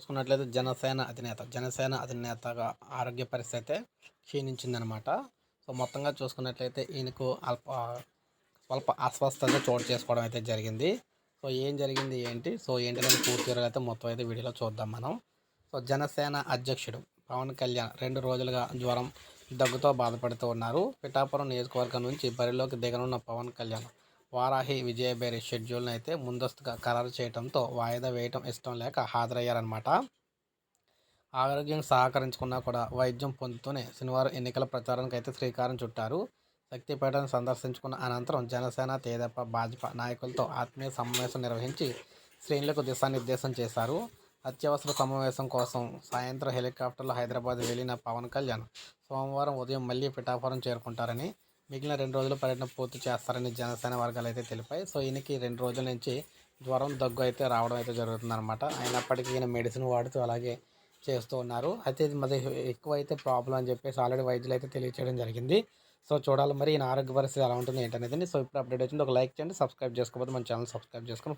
చూసుకున్నట్లయితే జనసేన అధినేత జనసేన అధినేతగా ఆరోగ్య పరిస్థితి అయితే క్షీణించిందనమాట. సో మొత్తంగా చూసుకున్నట్లయితే ఈయనకు అల్ప స్వల్ప అస్వస్థత చోటు చేసుకోవడం అయితే జరిగింది. సో ఏం జరిగింది ఏంటి? సో ఏంటనేది పూర్తి వివరాలు అయితే మొత్తం అయితే వీడియోలో చూద్దాం మనం. సో జనసేన అధ్యక్షుడు పవన్ కళ్యాణ్ రెండు రోజులుగా జ్వరం దగ్గుతో బాధపడుతూ ఉన్నారు. పిఠాపురం నియోజకవర్గం నుంచి బరిలోకి దిగనున్న పవన్ కళ్యాణ్ వారాహి విజయబేరి షెడ్యూల్ని అయితే ముందస్తుగా ఖరారు చేయడంతో వాయిదా వేయటం ఇష్టం లేక హాజరయ్యారనమాట ఆరోగ్యం సహకరించుకున్నా కూడా వైద్యం పొందుతూనే శనివారం ఎన్నికల ప్రచారానికి అయితే శ్రీకారం చుట్టారు. శక్తిపేటను సందర్శించుకున్న అనంతరం జనసేన తేదప్ప భాజపా నాయకులతో ఆత్మీయ సమావేశం నిర్వహించి శ్రేణులకు దిశానిర్దేశం చేశారు. అత్యవసర సమావేశం కోసం సాయంత్రం హెలికాప్టర్లో హైదరాబాద్ వెళ్ళిన పవన్ కళ్యాణ్ సోమవారం ఉదయం మళ్ళీ పిఠాపురం చేరుకుంటారని మిగిలిన రెండు రోజులు పర్యటన పూర్తి చేస్తారని జనసేన వర్గాలు అయితే తెలిపాయి. సో ఈయనకి రెండు రోజుల నుంచి జ్వరం దగ్గు అయితే రావడం అయితే జరుగుతుందన్నమాట. అయినప్పటికీ ఈయన మెడిసిన్ వాడుతూ అలాగే చేస్తూ ఉన్నారు. అయితే ఇది మరి ఎక్కువ అయితే ప్రాబ్లం అని చెప్పేసి ఆల్రెడీ వైద్యులు అయితే తెలియచేయడం జరిగింది. సో చూడాలి మరి ఈయన ఆరోగ్య పరిస్థితి ఎలా ఉంటుంది ఏంటనేది. సో ఇప్పుడు అప్డేట్ వచ్చింది. ఒక లైక్ చేయండి సబ్స్క్రైబ్ చేసుకోకపోతే మన ఛానల్ సబ్స్క్రైబ్ చేసుకొని